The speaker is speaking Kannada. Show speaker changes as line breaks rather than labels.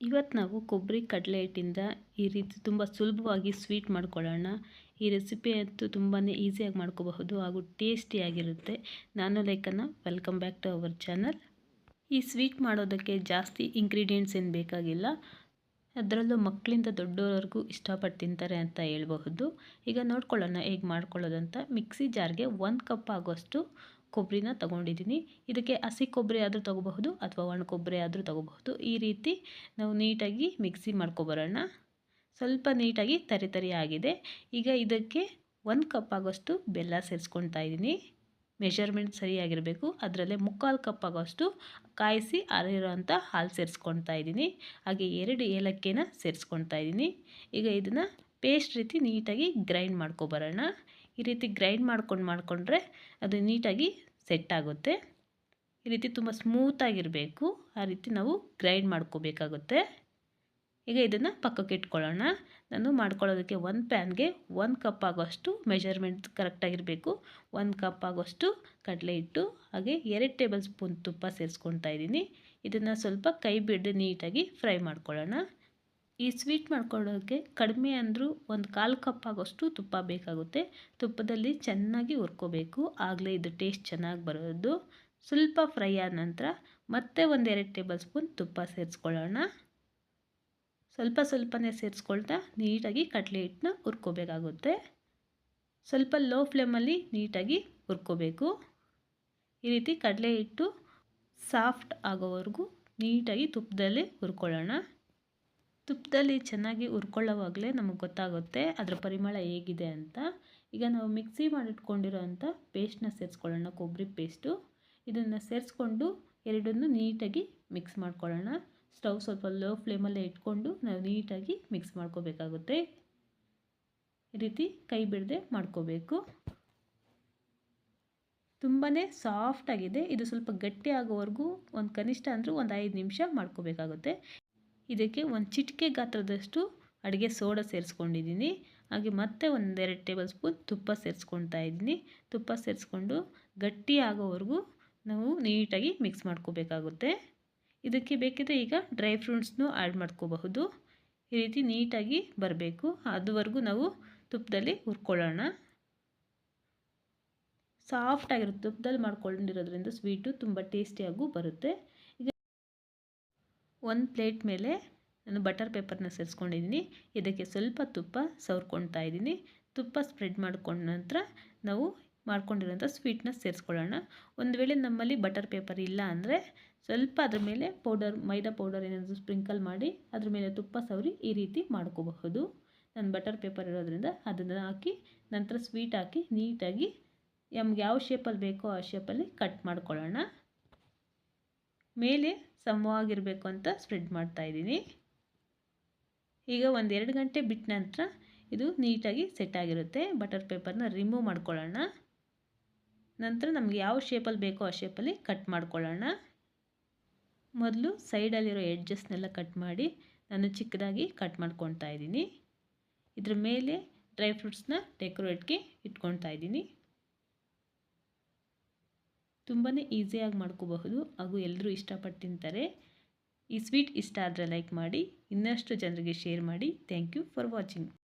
ಇವತ್ತು ನಾವು ಕೊಬ್ಬರಿ ಕಡಲೆ ಹಿಟ್ಟಿಂದ ಈ ರೀತಿ ತುಂಬ ಸುಲಭವಾಗಿ ಸ್ವೀಟ್ ಮಾಡ್ಕೊಳ್ಳೋಣ. ಈ ರೆಸಿಪಿ ಅಂತೂ ತುಂಬಾ ಈಸಿಯಾಗಿ ಮಾಡ್ಕೋಬಹುದು ಹಾಗೂ ಟೇಸ್ಟಿಯಾಗಿರುತ್ತೆ ನಾನು ಲೈಕನ್ನು welcome back to our channel. ಈ ಸ್ವೀಟ್ ಮಾಡೋದಕ್ಕೆ ಜಾಸ್ತಿ ಇಂಗ್ರೀಡಿಯೆಂಟ್ಸ್ ಏನು ಬೇಕಾಗಿಲ್ಲ. ಅದರಲ್ಲೂ ಮಕ್ಕಳಿಂದ ದೊಡ್ಡವರೆಗೂ ಇಷ್ಟಪಟ್ಟು ತಿಂತಾರೆ ಅಂತ ಹೇಳ್ಬಹುದು. ಈಗ ನೋಡ್ಕೊಳ್ಳೋಣ ಹೇಗೆ ಮಾಡ್ಕೊಳ್ಳೋದಂತ. ಮಿಕ್ಸಿ ಜಾರ್ಗೆ ಒಂದು ಕಪ್ ಆಗೋಷ್ಟು ಕೊಬ್ಬರಿನ ತೊಗೊಂಡಿದ್ದೀನಿ. ಇದಕ್ಕೆ ಹಸಿ ಕೊಬ್ಬರಿ ಆದರೂ ತೊಗೋಬಹುದು ಅಥವಾ ಒಣ ಕೊಬ್ಬರಿ ಆದರೂ ತೊಗೋಬಹುದು. ಈ ರೀತಿ ನಾವು ನೀಟಾಗಿ ಮಿಕ್ಸಿ ಮಾಡ್ಕೊಬರೋಣ. ಸ್ವಲ್ಪ ನೀಟಾಗಿ ತರಿ ತರಿ ಆಗಿದೆ. ಈಗ ಇದಕ್ಕೆ ಒಂದು ಕಪ್ ಆಗೋಷ್ಟು ಬೆಲ್ಲ ಸೇರಿಸ್ಕೊಳ್ತಾ ಇದ್ದೀನಿ. ಮೆಷರ್ಮೆಂಟ್ ಸರಿಯಾಗಿರಬೇಕು. ಅದರಲ್ಲೇ ಮುಕ್ಕಾಲು ಕಪ್ ಆಗೋಷ್ಟು ಕಾಯಿಸಿ ಅರಿರೋಂಥ ಹಾಲು ಸೇರಿಸ್ಕೊಳ್ತಾ ಇದ್ದೀನಿ. ಹಾಗೆ ಎರಡು ಏಲಕ್ಕಿನ ಸೇರಿಸ್ಕೊಳ್ತಾ ಇದ್ದೀನಿ. ಈಗ ಇದನ್ನು ಪೇಸ್ಟ್ ರೀತಿ ನೀಟಾಗಿ ಗ್ರೈಂಡ್ ಮಾಡ್ಕೊಬರೋಣ. ಈ ರೀತಿ ಗ್ರೈಂಡ್ ಮಾಡ್ಕೊಂಡು ಮಾಡಿಕೊಂಡ್ರೆ ಅದು ನೀಟಾಗಿ ಸೆಟ್ ಆಗುತ್ತೆ. ಈ ರೀತಿ ತುಂಬ ಸ್ಮೂತಾಗಿರಬೇಕು ಆ ರೀತಿ ನಾವು ಗ್ರೈಂಡ್ ಮಾಡ್ಕೋಬೇಕಾಗುತ್ತೆ. ಈಗ ಇದನ್ನು ಪಕ್ಕಕ್ಕೆ ಇಟ್ಕೊಳ್ಳೋಣ. ನಾನು ಮಾಡ್ಕೊಳ್ಳೋದಕ್ಕೆ ಒಂದು ಪ್ಯಾನ್ಗೆ ಒಂದು ಕಪ್ ಆಗೋಷ್ಟು ಮೆಜರ್ಮೆಂಟ್ ಕರೆಕ್ಟಾಗಿರಬೇಕು ಒಂದು ಕಪ್ ಆಗೋಷ್ಟು ಕಡಲೆ ಹಿಟ್ಟು, ಹಾಗೆ ಎರಡು ಟೇಬಲ್ ಸ್ಪೂನ್ ತುಪ್ಪ ಸೇರಿಸ್ಕೊಳ್ತಾ ಇದ್ದೀನಿ. ಇದನ್ನು ಸ್ವಲ್ಪ ಕೈ ಬಿಡದೆ ನೀಟಾಗಿ ಫ್ರೈ ಮಾಡ್ಕೊಳ್ಳೋಣ. ಈ ಸ್ವೀಟ್ ಮಾಡ್ಕೊಳ್ಳೋಕ್ಕೆ ಕಡಿಮೆ ಅಂದರೂ ಒಂದು ಕಾಲು ಕಪ್ ಆಗೋಷ್ಟು ತುಪ್ಪ ಬೇಕಾಗುತ್ತೆ. ತುಪ್ಪದಲ್ಲಿ ಚೆನ್ನಾಗಿ ಹುರ್ಕೋಬೇಕು. ಆಗಲೇ ಇದು ಟೇಸ್ಟ್ ಚೆನ್ನಾಗಿ ಬರೋದು. ಸ್ವಲ್ಪ ಫ್ರೈ ಆದ ನಂತರ ಮತ್ತೆ ಒಂದೆರಡು ಟೇಬಲ್ ಸ್ಪೂನ್ ತುಪ್ಪ ಸೇರಿಸ್ಕೊಳ್ಳೋಣ. ಸ್ವಲ್ಪ ಸ್ವಲ್ಪನೇ ಸೇರಿಸ್ಕೊಳ್ತಾ ನೀಟಾಗಿ ಕಡಲೆ ಹಿಟ್ಟನ್ನ ಹುರ್ಕೋಬೇಕಾಗುತ್ತೆ. ಸ್ವಲ್ಪ ಲೋ ಫ್ಲೇಮಲ್ಲಿ ನೀಟಾಗಿ ಹುರ್ಕೋಬೇಕು. ಈ ರೀತಿ ಕಡಲೆ ಹಿಟ್ಟು ಸಾಫ್ಟ್ ಆಗೋವರೆಗೂ ನೀಟಾಗಿ ತುಪ್ಪದಲ್ಲಿ ಹುರ್ಕೊಳ್ಳೋಣ. ತುಪ್ಪದಲ್ಲಿ ಚೆನ್ನಾಗಿ ಹುರ್ಕೊಳ್ಳೋವಾಗಲೇ ನಮಗೆ ಗೊತ್ತಾಗುತ್ತೆ ಅದರ ಪರಿಮಳ ಹೇಗಿದೆ ಅಂತ. ಈಗ ನಾವು ಮಿಕ್ಸಿ ಮಾಡಿಟ್ಕೊಂಡಿರೋ ಅಂಥ ಪೇಸ್ಟ್ನ ಸೇರಿಸ್ಕೊಳ್ಳೋಣ, ಕೊಬ್ಬರಿ ಪೇಸ್ಟು. ಇದನ್ನು ಸೇರಿಸ್ಕೊಂಡು ಎರಡನ್ನೂ ನೀಟಾಗಿ ಮಿಕ್ಸ್ ಮಾಡ್ಕೊಳ್ಳೋಣ. ಸ್ಟವ್ ಸ್ವಲ್ಪ ಲೋ ಫ್ಲೇಮಲ್ಲೇ ಇಟ್ಕೊಂಡು ನಾವು ನೀಟಾಗಿ ಮಿಕ್ಸ್ ಮಾಡ್ಕೋಬೇಕಾಗುತ್ತೆ. ಈ ರೀತಿ ಕೈ ಬಿಡದೆ ಮಾಡ್ಕೋಬೇಕು. ತುಂಬಾ ಸಾಫ್ಟಾಗಿದೆ ಇದು ಸ್ವಲ್ಪ ಗಟ್ಟಿ ಆಗೋವರೆಗೂ ಒಂದು ಕನಿಷ್ಠ ಅಂದರೂ ಒಂದು ಐದು ನಿಮಿಷ ಮಾಡ್ಕೋಬೇಕಾಗುತ್ತೆ. ಇದಕ್ಕೆ ಒಂದು ಚಿಟಿಕೆ ಗಾತ್ರದಷ್ಟು ಅಡುಗೆ ಸೋಡಾ ಸೇರಿಸ್ಕೊಂಡಿದ್ದೀನಿ. ಹಾಗೆ ಮತ್ತೆ ಒಂದೆರಡು ಟೇಬಲ್ ಸ್ಪೂನ್ ತುಪ್ಪ ಸೇರಿಸ್ಕೊಳ್ತಾ ಇದ್ದೀನಿ. ತುಪ್ಪ ಸೇರಿಸ್ಕೊಂಡು ಗಟ್ಟಿ ಆಗೋವರೆಗೂ ನಾವು ನೀಟಾಗಿ ಮಿಕ್ಸ್ ಮಾಡ್ಕೋಬೇಕಾಗುತ್ತೆ. ಇದಕ್ಕೆ ಬೇಕಿದ್ರೆ ಈಗ ಡ್ರೈ ಫ್ರೂಟ್ಸ್ನೂ ಆ್ಯಡ್ ಮಾಡ್ಕೋಬಹುದು. ಈ ರೀತಿ ನೀಟಾಗಿ ಬರಬೇಕು. ಅದುವರೆಗೂ ನಾವು ತುಪ್ಪದಲ್ಲಿ ಹುರ್ಕೊಳ್ಳೋಣ. ಸಾಫ್ಟಾಗಿರುತ್ತೆ ತುಪ್ಪದಲ್ಲಿ ಮಾಡ್ಕೊಂಡಿರೋದ್ರಿಂದ ಸ್ವೀಟು ತುಂಬ ಟೇಸ್ಟಿಯಾಗೂ ಬರುತ್ತೆ. ಒಂದು ಪ್ಲೇಟ್ ಮೇಲೆ ನಾನು ಬಟರ್ ಪೇಪರ್ನ ಸೇರಿಸ್ಕೊಂಡಿದ್ದೀನಿ. ಇದಕ್ಕೆ ಸ್ವಲ್ಪ ತುಪ್ಪ ಸವರ್ಕೊಳ್ತಾ ಇದ್ದೀನಿ. ತುಪ್ಪ ಸ್ಪ್ರೆಡ್ ಮಾಡ್ಕೊಂಡ ನಂತರ ನಾವು ಮಾಡ್ಕೊಂಡಿರೋಂಥ ಸ್ವೀಟ್ನ ಸೇರಿಸ್ಕೊಳ್ಳೋಣ. ಒಂದು ವೇಳೆ ನಮ್ಮಲ್ಲಿ ಬಟರ್ ಪೇಪರ್ ಇಲ್ಲ ಅಂದರೆ ಸ್ವಲ್ಪ ಅದ್ರ ಮೇಲೆ ಪೌಡರ್, ಮೈದಾ ಪೌಡರ್ ಏನಾದರೂ ಸ್ಪ್ರಿಂಕಲ್ ಮಾಡಿ ಅದ್ರ ಮೇಲೆ ತುಪ್ಪ ಸವರಿ ಈ ರೀತಿ ಮಾಡ್ಕೋಬಹುದು. ನಾನು ಬಟರ್ ಪೇಪರ್ ಇರೋದ್ರಿಂದ ಅದನ್ನು ಹಾಕಿ ನಂತರ ಸ್ವೀಟ್ ಹಾಕಿ ನೀಟಾಗಿ, ನಮ್ಗೆ ಯಾವ ಶೇಪಲ್ಲಿ ಬೇಕೋ ಆ ಶೇಪಲ್ಲಿ ಕಟ್ ಮಾಡ್ಕೊಳ್ಳೋಣ. ಮೇಲೆ ಸಮವಾಗಿರಬೇಕು ಅಂತ ಸ್ಪ್ರೆಡ್ ಮಾಡ್ತಾ ಇದ್ದೀನಿ. ಈಗ ಒಂದು ಎರಡು ಗಂಟೆ ಬಿಟ್ಟ ನಂತರ ಇದು ನೀಟಾಗಿ ಸೆಟ್ ಆಗಿರುತ್ತೆ. ಬಟರ್ ಪೇಪರ್ನ ರಿಮೂವ್ ಮಾಡ್ಕೊಳ್ಳೋಣ. ನಂತರ ನಮಗೆ ಯಾವ ಶೇಪಲ್ಲಿ ಬೇಕೋ ಆ ಶೇಪಲ್ಲಿ ಕಟ್ ಮಾಡ್ಕೊಳ್ಳೋಣ. ಮೊದಲು ಸೈಡಲ್ಲಿರೋ ಎಡ್ಜಸ್ನೆಲ್ಲ ಕಟ್ ಮಾಡಿ ನಾನು ಚಿಕ್ಕದಾಗಿ ಕಟ್ ಮಾಡ್ಕೊತಾ ಇದ್ದೀನಿ. ಇದ್ರ ಮೇಲೆ ಡ್ರೈ ಫ್ರೂಟ್ಸ್ನ ಡೆಕೋರೇಟ್ಗೆ ಇಟ್ಕೊತಾ ಇದ್ದೀನಿ. ತುಂಬಾ ಈಸಿಯಾಗಿ ಮಾಡ್ಕೋಬಹುದು. ಹಾಗೂ ಎಲ್ಲರೂ ಇಷ್ಟಪಟ್ಟು ತಿಂತಾರೆ. ಈ ಸ್ವೀಟ್ ಇಷ್ಟ ಆದರೆ ಲೈಕ್ ಮಾಡಿ, ಇನ್ನಷ್ಟು ಜನರಿಗೆ ಶೇರ್ ಮಾಡಿ. Thank you for watching